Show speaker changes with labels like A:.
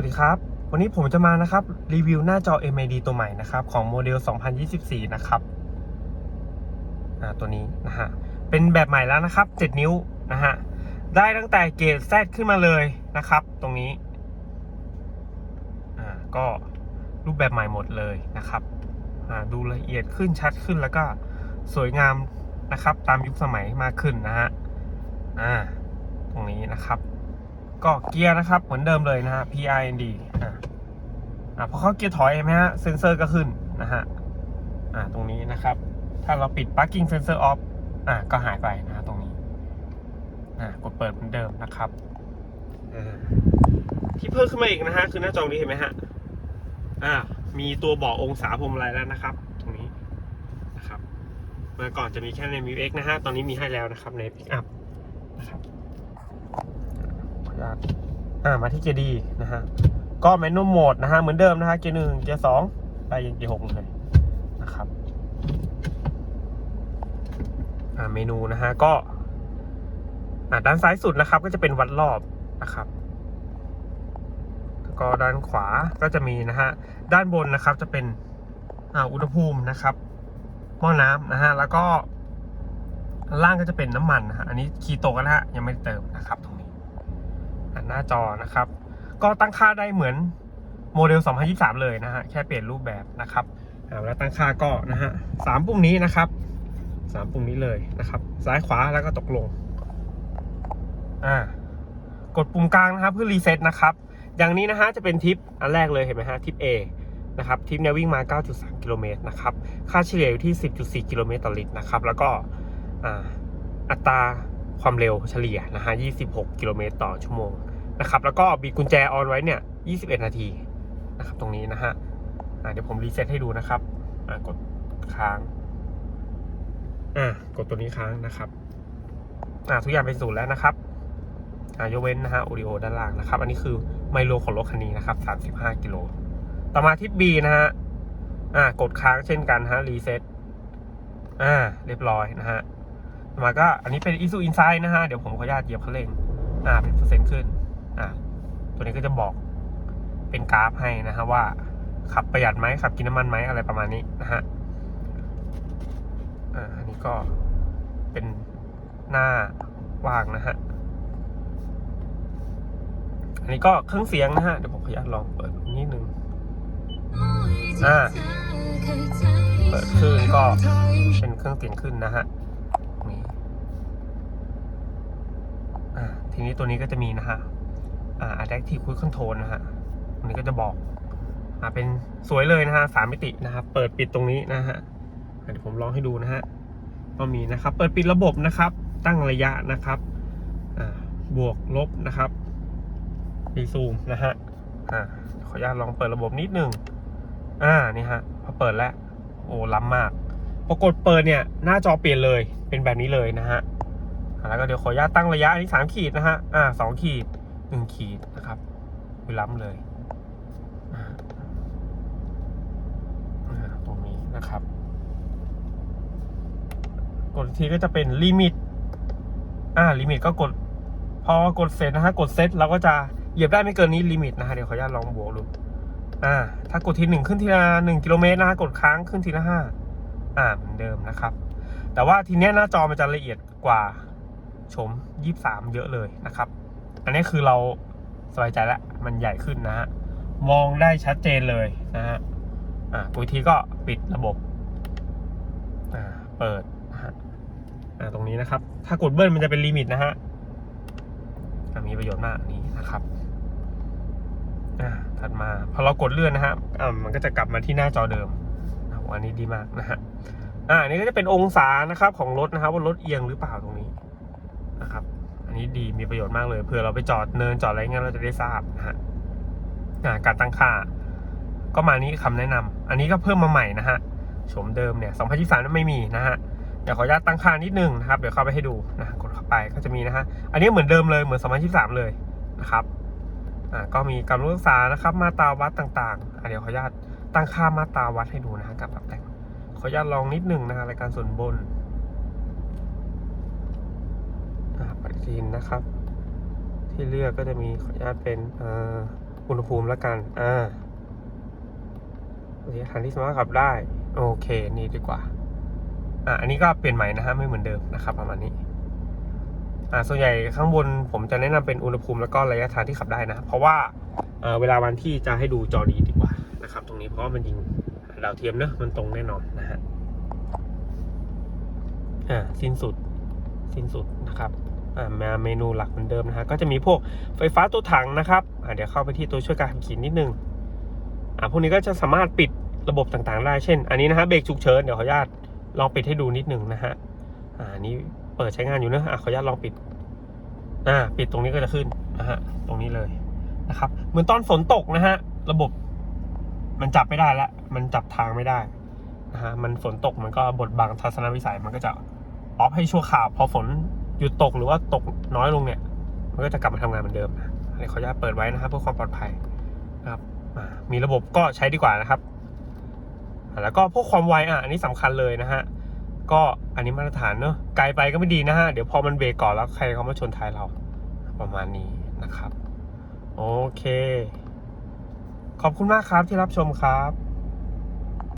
A: วัสดีครับ วันนี้ผมจะมานะครับ รีวิวหน้าจอ MID ตัวใหม่นะครับ ของโมเดล 2024 นะครับอ่าตัวนี้นะฮะ เป็นแบบใหม่แล้วนะครับ 7 นิ้วนะฮะ ได้ตั้งแต่เกรด Z ขึ้นมาเลยนะครับ ตรงนี้ อ่า ก็รูปแบบใหม่หมดเลยนะครับ อ่า ดูละเอียดขึ้นชัดขึ้นแล้วก็สวยงามนะครับ ตามยุคสมัยมากขึ้นนะฮะ อ่า ตรงนี้นะครับ ก็เกียร์นะครับเหมือนเดิมเลยนะฮะ PIND อ่าอ่าพอเข้าเกียร์ถอยเห็นไหมฮะเซนเซอร์ก็ขึ้นนะฮะอ่าตรงนี้นะครับ ถ้าเราปิด parking sensor off อ่าก็หายไปนะฮะตรงนี้อ่ากดเปิดเหมือนเดิมนะครับที่เพิ่มขึ้นมาอีกนะฮะคือหน้าจอนี้เห็นไหมฮะอ่ามีตัวบอกองศาพวงมาลัยแล้วนะครับ ตรงนี้นะครับ เมื่อก่อนจะมีแค่ใน m ิ x นะฮะตอนนี้มีให้แล้วนะครับใน Pickup นะครับ ขออนุญาตอ่ามาที่เกียร์ดีนะฮะก็แมนนวลโหมดนะฮะเหมือนเดิมนะฮะเกียร์หนึ่งเกียร์สองไปยังเกียร์หกเลยนะครับอ่าเมนูนะฮะก็อ่าด้านซ้ายสุดนะครับ ก็จะเป็นวัดรอบนะครับแล้วก็ด้านขวาก็จะมีนะฮะด้านบนนะครับจะเป็นอ่าอุณหภูมินะครับหม้อน้ำนะฮะแล้วก็ล่างก็จะเป็นน้ำมันนะฮะอันนี้คีโตกันนะฮะยังไม่เติมนะครับตรงนี้อัน หน้าจอนะครับ ก็ตั้งค่าได้เหมือนโมเดล 2023 เลยนะฮะ แค่เปลี่ยนรูปแบบนะครับอ่าเวตั้งค่าก็นะฮะสามปุ่มนี้นะครับสามปุ่มนี้เลยนะครับ ซ้ายขวาแล้วก็ตกลง อ่ากดปุ่มกลางนะครับเพื่อรีเซ็ตนะครับ อย่างนี้นะฮะจะเป็นทิปอันแรกเลยเห็นไหมฮะทิป A นะครับทิปเนี่ยวิ่งมา 9.3 กิโลเมตรนะครับ ค่าเฉลี่ยอยู่ที่ 10.4 กิโลเมตรต่อลิตรนะครับ แล้วก็อ่าอัตรา ความเร็วเฉลี่ยนะฮะ 26 กิโลเมตรต่อชั่วโมงนะครับแล้วก็บีกุญแจออนไว้เนี่ย 21 นาทีนะครับตรงนี้นะฮะเดี๋ยวผมรีเซ็ตให้ดูนะครับกดค้างอ่ากดตัวนี้ค้างนะครับอ่าทุกอย่างเป็นศูนย์แล้วนะครับอ่ายกเว้นนะฮะโอริโอด้านล่างนะครับ อันนี้คือไมโลของรถคันนี้นะครับ 35 กิโล ต่อมาทิป B นะฮะอ่ากดค้างเช่นกันฮะรีเซ็ตอ่าเรียบร้อยนะฮะ มาก็อันนี้เป็น i s u Insight นะฮะ เดี๋ยวผมขออนุญาตเหยียบคันเร่งอ่าเป็นเปอร์เซ็นต์ขึ้นอ่าตัวนี้ก็จะบอกเป็นกราฟให้นะฮะว่า ขับประหยัดไหมขับกินน้ำมันไหมอะไรประมาณนี้นะฮะอ่าอันนี้ก็เป็นหน้าว่างนะฮะอันนี้ก็เครื่องเสียงนะฮะเดี๋ยวผมขออนุญาตลองเปิดนิดนึงอ่าเปิดขึ้นก็เป็นเครื่องเสียงขึ้นนะฮะนี่อ่า ทีนี้ตัวนี้ก็จะมีนะฮะอ่า Adaptive Cruise Control นะฮะตรงนี้ก็จะบอกอ่าเป็นสวยเลยนะฮะสามมิตินะครับเปิดปิดตรงนี้นะฮะเดี๋ยวผมลองให้ดูนะฮะก็มีนะครับ เปิดปิดระบบนะครับ ตั้งระยะนะครับอ่าบวกลบนะครับดีซูมนะฮะอ่าขออนุญาตลองเปิดระบบนิดหนึ่งอ่านี่ฮะพอเปิดแล้วโอ้ล้ำมาก ปรากฏเปิดเนี่ยหน้าจอเปลี่ยนเลยเป็นแบบนี้เลยนะฮะ แล้วก็เดี๋ยวขออนุญาตตั้งระยะอันนี้สามขีดนะฮะ อ่าสองขีดหนึ่งขีดนะครับคือล้ำเลยอ่าตรงนี้นะครับกดทีก็จะเป็นลิมิต อ่าลิมิตก็กด พอกดเสร็จนะฮะกดเซตเราก็จะเหยียบได้ไม่เกินนี้ลิมิตนะฮะเดี๋ยวขออนุญาตลองบวกดูอ่า ถ้ากดทีหนึ่งขึ้นทีละหนึ่งกิโลเมตรนะฮะกดค้างขึ้นทีละห้าอ่าเหมือนเดิมนะครับ แต่ว่าทีเนี้ยหน้าจอมันจะละเอียดกว่า ชมยี่สามเยอะเลยนะครับ อันนี้คือเราสบายใจแล้วมันใหญ่ขึ้นนะฮะ มองได้ชัดเจนเลยนะฮะ อ่ากดอีกทีก็ปิดระบบ อ่า เปิดนะฮะ อ่า ตรงนี้นะครับ ถ้ากดเบิ้ลมันจะเป็นลิมิตนะฮะมีประโยชน์มากนี้นะครับอ่าถัดมาพอเรากดเลื่อนนะฮะอ่ามันก็จะกลับมาที่หน้าจอเดิมอันนี้ดีมากนะฮะอ่านนี้ก็จะเป็นองศานะครับของรถนะครับว่ารถเอียงหรือเปล่าตรงนี้ นะครับ อันนี้ดีมีประโยชน์มากเลยเผื่อเราไปจอดเนินจอดอะไรเงี้ยเราจะได้ทราบนะฮะการตั้งค่า ก็มานี้คำแนะนำอันนี้ก็เพิ่มมาใหม่นะฮะโฉมเดิมเนี่ย2023นั้นไม่มีนะฮะเดี๋ยวขออนุญาตตั้งค่านิดนึงนะครับ เดี๋ยวเข้าไปให้ดูนะกดเข้าไปก็จะมีนะฮะ อันนี้เหมือนเดิมเลยเหมือน2023เลยนะครับ อ่า ก็มีการรักษานะครับ มาตราวัดต่างๆอ่าเดี๋ยวขออนุญาตตั้งค่ามาตราวัดให้ดูนะฮะกับปรับแต่ง ขออนุญาตลองนิดหนึ่งนะฮะรายการส่วนบนอ่าปฏิ ทินนะครับ ที่เลือกก็จะมีขออนุญาตเป็นอุณหภูมิล้วกัน อ่าระยะทางที่สามารถขับได้ โอเค นี่ดีกว่า อ่าอันนี้ก็เปลี่ยนใหม่นะฮะไม่เหมือนเดิมนะครับ ประมาณนี้ อ่าส่วนใหญ่ข้างบนผมจะแนะนำเป็นอุณหภูมิแล้วก็ระยะทางที่ขับได้นะ เพราะว่าเวลาวันที่จะให้ดูจอดีดีกว่านะครับ ตรงนี้เพราะมันยิงดาวเทียมเนอะมันตรงแน่นอนนะฮะอ่าสิ้นสุดสิ้นสุดนะครับ มาเมนูหลักเหมือนเดิมนะฮะก็จะมีพวกไฟฟ้าตัวถังนะครับเดี๋ยวเข้าไปที่ตัวช่วยการขับขี่นิดนึงอ่าพวกนี้ก็จะสามารถปิดระบบต่างๆได้เช่น อันนี้นะฮะเบรกฉุกเฉินเดี๋ยวขออนุญาตลองปิดให้ดูนิดนึงนะฮะอ่านี้เปิดใช้งานอยู่นะอะขออนุญาตลองปิดอ่าปิดตรงนี้ก็จะขึ้นนะฮะตรงนี้เลยนะครับเหมือนตอนฝนตกนะฮะระบบมันจับไม่ได้ล้วมันจับทางไม่ได้นะฮะมันฝนตกมันก็บดบังทัศนวิสัยมันก็จะออฟให้ชั่วคราวพอฝน หยุดตกหรือว่าตกน้อยลงเนี่ย มันก็จะกลับมาทำงานเหมือนเดิมนะอันนี้ขออนุญาตเปิดไว้นะครับ เพื่อความปลอดภัยนะครับมีระบบก็ใช้ดีกว่านะครับ แล้วก็พวกความไวอะอันนี้สำคัญเลยนะฮะก็อันนี้มาตรฐานเนอะไกลไปก็ไม่ดีนะฮะเดี๋ยวพอมันเบรกก่อนแล้วใครเขามาชนท้ายเราประมาณนี้นะครับ โอเค ขอบคุณมากครับที่รับชมครับ